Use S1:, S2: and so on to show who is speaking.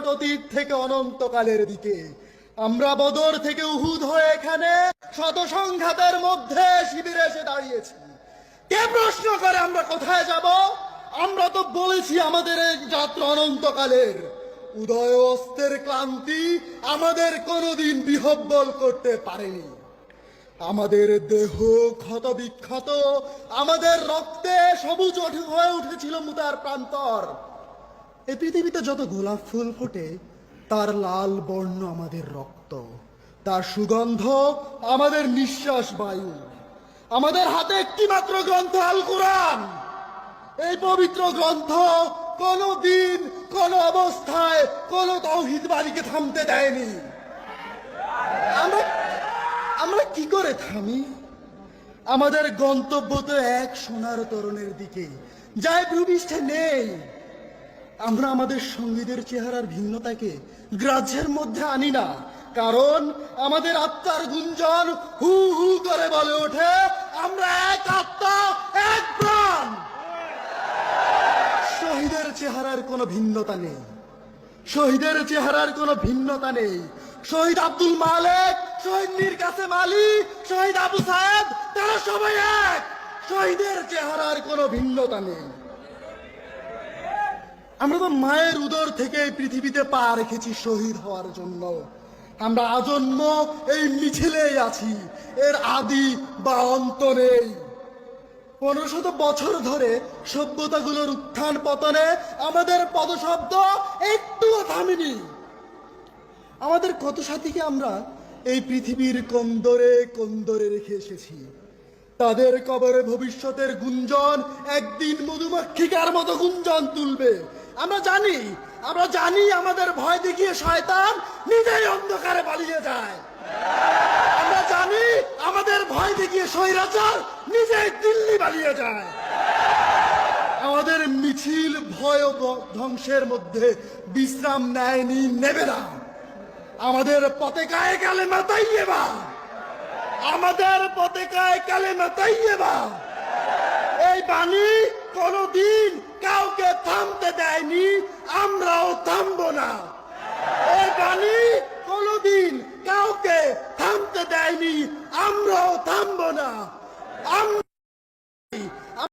S1: নিকট অতীত থেকে অনন্তকালের দিকে। আমরা বদর থেকে উহুদ হয়ে এখানে শত সংঘাতের মধ্যে শিবিরে এসে দাঁড়িয়েছি। কে প্রশ্ন করে আমরা কোথায় যাব? আমরা তো বলেছি আমাদের এই যাত্রা অনন্তকালের। উদয় অস্তের ক্লান্তি আমাদের কোনোদিন বিহব্বল করতে পারেনি। আমাদের দেহ ক্ষত বিক্ষত আমাদের রক্তে সবুজ হয়ে উঠেছিল মুতার প্রান্তর। এই পৃথিবীতে যত গোলাপ ফুল ফোটে, তার লাল বর্ণ আমাদের রক্ত। তার সুগন্ধ আমাদের নিঃশ্বাস বায়ু। আমাদের হাতে একটি মাত্র গ্রন্থ আল কোরআন এই পবিত্র গ্রন্থ কোনো দিন কোনো অবস্থায়, কোনো তৌহিদবাদীকে থামতে দেয়নি। আমরা আমরা কি করে থামি? আমাদের গন্তব্য তো এক সোনার তরণের দিকে। যাই ভূপৃষ্ঠে নেই আমরা আমাদের সঙ্গীদের চেহারার ভিন্নতাকে গ্রাহ্যের মধ্যে আনি না। কারণ আমাদের আত্মার গুঞ্জন হু হু করে বলে ওঠে, আমরা এক আত্মা, এক প্রাণ। শহীদের চেহারার কোনো ভিন্নতা নেই। শহীদের চেহারার কোনো ভিন্নতা নেই। শহীদ আব্দুল মালেক, শহীদ মীর কাসেম আলী, শহীদ আবু সাহেব তারা সবাই এক। শহীদের চেহারার কোনো ভিন্নতা নেই। আমরা তো মায়ের উদর থেকে পৃথিবীতে পা রেখেছি শহীদ হওয়ার জন্য। আমরা আজন্ম এই মিছিলেই আছি, এর আদি বা অন্ত নেই। পনেরো শত বছর ধরে সভ্যতাগুলোর উত্থান পতনে আমাদের পদশব্দ একটুও থামেনি। আমাদের কত সাথীকে আমরা এই পৃথিবীর কন্দরে কন্দরে রেখে এসেছি। তাদের কবরে ভবিষ্যতের গুঞ্জন একদিন মধুমাক্ষিকার মতো গুঞ্জন তুলবে। আমরা জানি আমরা জানি আমাদের ভয় দেখিয়ে শয়তান নিজেই অন্ধকারে পালিয়ে যায়। আমরা জানি আমাদের ভয় দেখিয়ে স্বৈরাচার নিজেই দিল্লি পালিয়ে যায়। আমাদের মিছিল ভয় ধ্বংসের মধ্যে বিশ্রাম নেয়নি নেবে না আমাদের পতেকায় কালে মাতাইয়ে বা আমাদের পতেকায় কালে মাতাইয়ে বা এই বাণী থামতে আমরাও থামব না। এ বাণী কোনদিন কাউকে থামতে দেয়নি আমরাও থামব না। আমরা